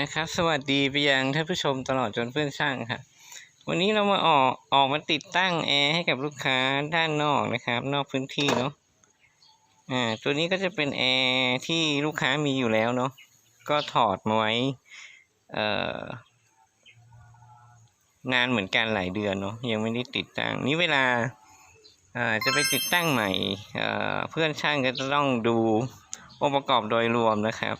นะครับ สวัสดีไปยังท่านผู้ชมตลอดจนเพื่อนช่างครับวันนี้เรามาออกออกมาติดตั้งแอร์ให้กับลูกค้าด้านนอกนะครับ นอกพื้นที่เนาะอ่าตัวนี้ก็จะเป็นแอร์ที่ลูกค้ามีอยู่แล้วเนาะก็ถอดมาไว้เอ่อนานเหมือนกันหลายเดือนเนาะยังไม่ได้ติดตั้งนี่เวลาอ่าจะไปติดตั้งใหม่เอ่อเพื่อนช่างก็จะต้องดูองค์ประกอบโดยรวมนะครับ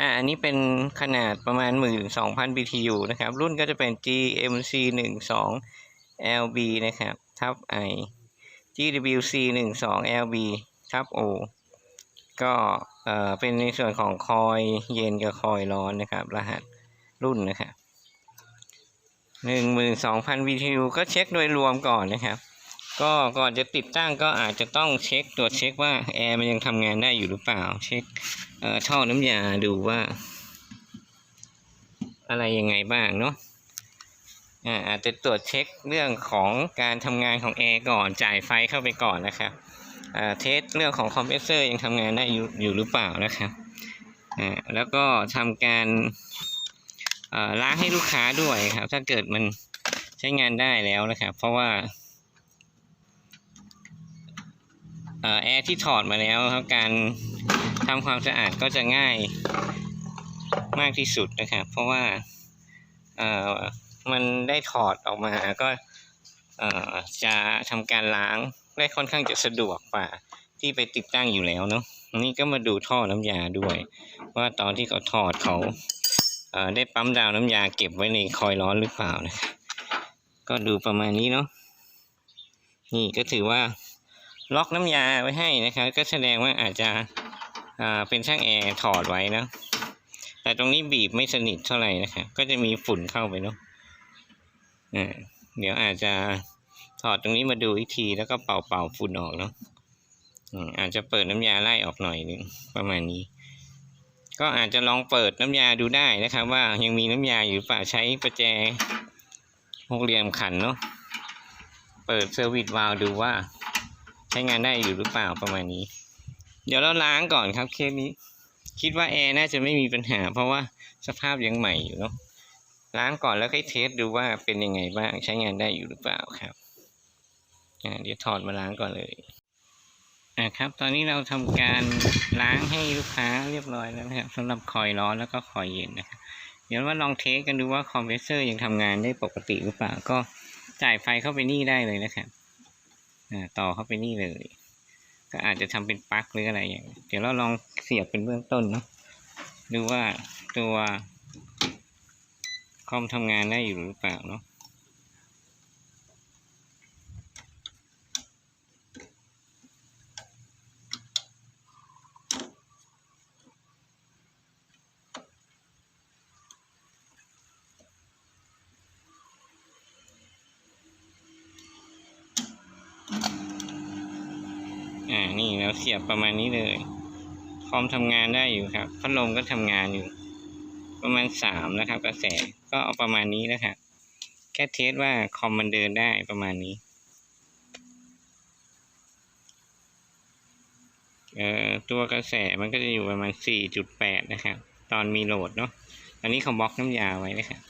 อ่าอันนี้เป็นขนาดประมาณ 12,000 BTU นะครับ รุ่นก็จะเป็น GMC 12 LB นะครับ ทับ I GWC 12 LB ทับ O ก็เอ่อเป็นในส่วนของคอยเย็นกับคอยร้อนนะครับ รหัสรุ่นนะครับ12,000 BTU ก็เช็คโดยรวมก่อนนะครับ ก็ก่อนจะติดตั้งก็อาจจะต้องเช็คตรวจเช็คว่าแอร์มันยังทำงานได้อยู่หรือเปล่า เช็คช่อท่อน้ำยาดูว่า อะไรยังไงบ้างเนาะอาจจะตรวจเช็คเรื่องของการทำงานของแอร์ก่อนจ่ายไฟเข้าไปก่อนนะครับเทสเรื่องของคอมเพรสเซอร์ยังทำงานได้อยู่อยู่หรือเปล่านะครับแล้วก็ทำการล้างให้ลูกค้าด้วยครับ ถ้าเกิดมันใช้งานได้แล้วนะครับ เพราะว่าเอ่อ แอร์ที่ถอดมาแล้วครับการทำความสะอาดก็จะง่ายมากที่สุดนะครับ เพราะว่าเออมันได้ถอดออกมาก็เออจะทำการล้างได้ค่อนข้างจะสะดวกกว่าที่ไปติดตั้งอยู่แล้วเนาะนนี้ก็มาดูท่อน้ำยาด้วย ว่าตอนที่เขาถอดเขาเออได้ปั๊มดาวน้ำยาเก็บไว้ในคอยร้อนหรือเปล่านะครับก็ดูประมาณนี้เนาะนี่ก็ถือว่า ล็อกน้ำยาไว้ให้นะครับ ก็แสดงว่าอาจจะเป็นช่างแอร์ถอดไว้นะแต่ตรงนี้บีบไม่สนิทเท่าไหร่นะครับก็จะมีฝุ่นเข้าไปเนาะเดี๋ยวอาจจะถอดตรงนี้มาดูอีกทีแล้วก็เป่าเป่าฝุ่นออกเนาะอืมอาจจะเปิดน้ำยาไล่ออกหน่อยนึงประมาณนี้ ก็อาจจะลองเปิดน้ำยาดูได้นะครับ ว่ายังมีน้ำยาอยู่ป่าใช้ประแจหกเหลี่ยมขันเนาะเปิดเซอร์วิสวาลวดูว่า ใช้งานได้อยู่หรือเปล่าประมาณนี้ เดี๋ยวเราล้างก่อนครับเคสนี้ คิดว่าแอร์น่าจะไม่มีปัญหา เพราะว่าสภาพยังใหม่อยู่เนาะล้างก่อนแล้วค่อยเทสดูว่าเป็นยังไงบ้างใช้งานได้อยู่หรือเปล่าครับอ่าเดี๋ยวถอดมาล้างก่อนเลยอ่าครับ ตอนนี้เราทำการล้างให้ลูกค้าเรียบร้อยแล้วนะครับสำหรับคอยร้อนแล้วก็คอยเย็นนะครับเดี๋ยวมาลองเทสกันดูว่าคอมเพรสเซอร์ยังทำงานได้ปกติหรือเปล่าก็จ่ายไฟเข้าไปนี่ได้เลยนะครับ ต่อเข้าไปนี่เลย ก็อาจจะทำเป็นปลั๊กหรืออะไรอย่าง เดี๋ยวเราลองเสียบเป็นเบื้องต้นเนาะ ดูว่าตัวคอมทำงานได้อยู่หรือเปล่าเนาะ อ่านี่เราเสียบประมาณนี้เลย คอมทำงานได้อยู่ครับ พัดลมก็ทำงานอยู่ ประมาณสามนะครับ กระแสก็เอาประมาณนี้นะครับแค่เทสว่าคอมมันเดินได้ประมาณนี้ เอ่อตัวกระแสมันก็จะอยู่ประมาณสี่จุดแปดนะครับ ตอนมีโหลดเนาะตอนนี้เขาบล็อกน้ำยาไว้นะครับ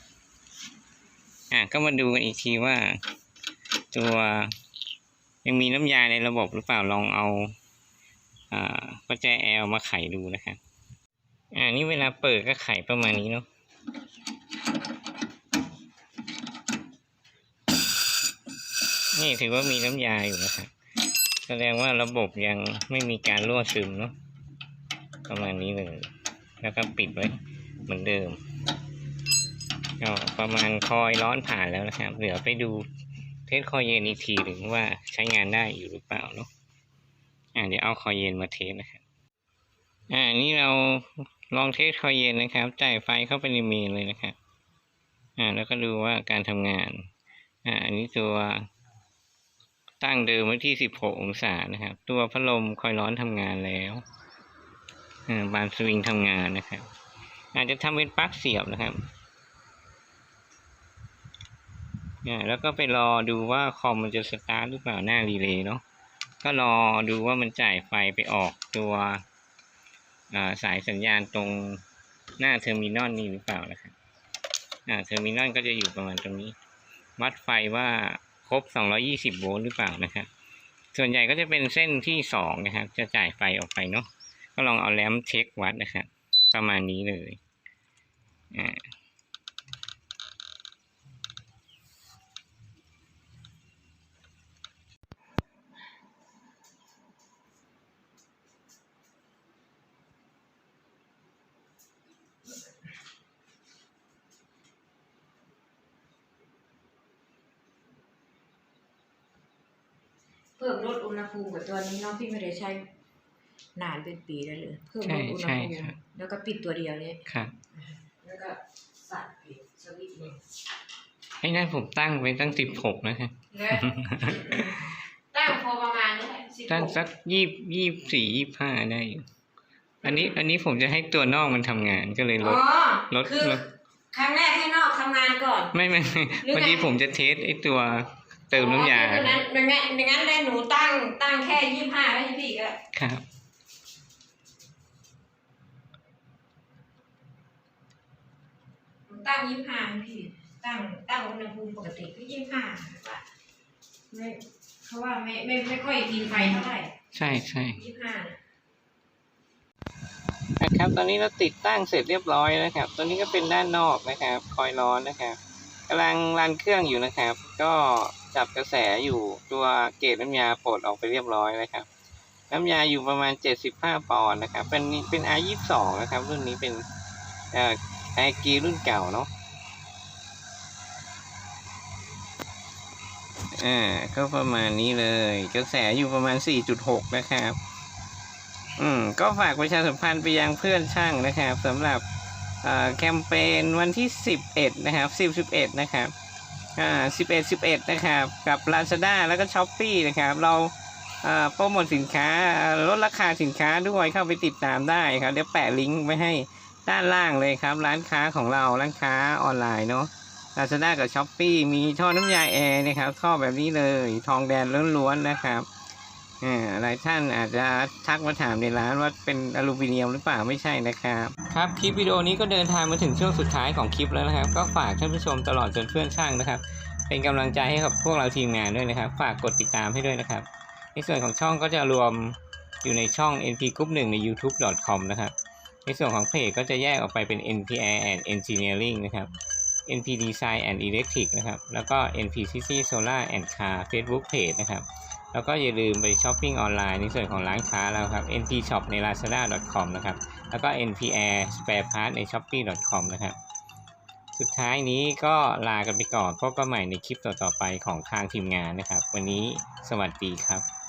อะก็มาดูกันอีกทีว่าตัว ยังมีน้ำยาในระบบหรือเปล่าลองเอาอประแจแอลมาไขดูนะครับอ่านี่เวลาเปิดก็ไขประมาณนี้เนาะนี่ถือว่ามีน้ำยาอยู่นะครับแสดงว่าระบบยังไม่มีการรั่วซึมเนาะประมาณนี้เลย แล้วก็ปิดไว้เหมือนเดิมก็ประมาณคอยร้อนผ่านแล้วนะครับ เหลือไปดู เทสคอยเย็นอีกทีหนึ่งว่าใช้งานได้อยู่หรือเปล่าเนาะอ่าเดี๋ยวเอาคอยเย็นมาเทสนะครับอ่านี่เราลองเทสคอยเย็นนะครับ จ่ายไฟเข้าไปในเมนเลยนะครับอ่าแล้วก็ดูว่าการทำงาน อ่าอันนี้ตัวตั้งเดิมไว้ที่ 16 องศานะครับ ตัวพัดลมคอยร้อนทำงานแล้วอ่าบานสวิงทำงานนะครับ อาจจะทำเป็นปลั๊กเสียบนะครับ อ่าแล้วก็ไปรอดูว่าคอมมันจะสตาร์ทหรือเปล่าหน้ารีเลย์เนาะก็รอดูว่ามันจ่ายไฟไปออกตัวสายสัญญาณตรงหน้าเทอร์มินอลนี่หรือเปล่านะครับอ่าเทอร์มินอลก็จะอยู่ประมาณตรงนี้ วัดไฟว่าครบ 220 โวลต์หรือเปล่านะครับ ส่วนใหญ่ก็จะเป็นเส้นที่สองนะครับ จะจ่ายไฟออกไปเนาะก็ลองเอาแลมเช็ควัดนะครับประมาณนี้เลยอ่า เพิ่มลดอุณหภูมิกับตัวนี้เนาะพี่ไม่ได้ใช้ นานเป็นปีแล้วเลยเพิ่มลดอุณหใช่ภูใช่มิครับแล้วก็ปิดตัวเดียวเนี่ยครับแล้วก็สั่นปิดสวิตช์เนี่ยไอ้นั่นผมตั้งไว้ตั้ง16นะครับแล้วตั้งพอประมาณนี้แหละสิบตั้งหกสักยี่ยี่สี่ยี่ห้าได้อยู่อันนี้อันนี้ผมจะให้ตัวนอกมันทำงานก็เลยลอ๋ดอลดคือลดครั้งแรกให้นอกทำงานก่อน ไม่ไม่ไม่หรือไงเมื่อกี้ผมจะเทสไอ้ตัว เติมน้ำยาอ๋อดังนั้นดังนั้นดังนั้นได้หนูตั้งตั้งแค่ยี่ห้าไว้ให้พี่ก็ครับ หนูตั้งยี่ห้าให้พี่ ตั้งตั้งอุณหภูมิปกติก็ยี่ห้าไม่เพราะว่าไม่ไม่ไม่ค่อยกินไฟเท่าไหร่ใช่ใช่ยี่ห้าเนี่ยนะครับ ตอนนี้เราติดตั้งเสร็จเรียบร้อยนะครับ ตอนนี้ก็เป็นด้านนอกนะครับ คอยร้อนนะครับ กำลังรันเครื่องอยู่นะครับ ก็จับกระแสอยู่ตัวเกจน้ำยาปลดออกไปเรียบร้อยนะครับ น้ำยาอยู่ประมาณ 75 ปอนด์นะครับ เป็นเป็น R22 นะครับ รุ่นนี้เป็นเอ่อไอกีรุ่นเก่าเนาะอ่าก็ประมาณนี้เลย กระแสอยู่ประมาณ 4.6 นะครับ อืม ก็ฝากประชาสัมพันธ์ไปยังเพื่อนช่างนะครับสำหรับ แคมเปญวันที่ 11 นะครับ 10 11 นะครับอ่า11 11 นะครับ กับ Lazada แล้วก็ Shopee นะครับ เราโปรโมทสินค้าลดราคาสินค้าด้วยเข้าไปติดตามได้ครับ เดี๋ยวแปะลิงก์ไว้ให้ด้านล่างเลยครับ ร้านค้าของเราร้านค้าออนไลน์เนาะ Lazada กับ Shopee มีท่อน้ำยาแอร์นะครับท่อแบบนี้เลย ทองแดงล้วนๆนะครับ หลายท่านอาจจะทักมาถามในร้านว่าเป็นอลูมิเนียมหรือเปล่าไม่ใช่นะครับครับคลิปวิดีโอนี้ก็เดินทางมาถึงช่วงสุดท้ายของคลิปแล้วนะครับ ก็ฝากท่านผู้ชมตลอดจนเพื่อนช่างนะครับ เป็นกำลังใจให้กับพวกเราทีมงานด้วยนะครับ ฝากกดติดตามให้ด้วยนะครับ ในส่วนของช่องก็จะรวมอยู่ในช่อง NP Group 1ใน youtube.com นะครับในส่วนของเพจก็จะแยกออกไปเป็น NPR and Engineering นะครับ NP Design and Electric นะครับแล้วก็ NP City Solar and Car Facebook Page นะครับ แล้วก็อย่าลืมไปช้อปปิ้งออนไลน์ในส่วนของร้านค้าเราครับ NP Shop ใน lazada.com นะครับ แล้วก็ NPR Spare Part ใน shopee.com นะครับ สุดท้ายนี้ก็ลากันไปก่อนพบกันใหม่ในคลิปต่อๆไปของทางทีมงานนะครับ วันนี้สวัสดีครับ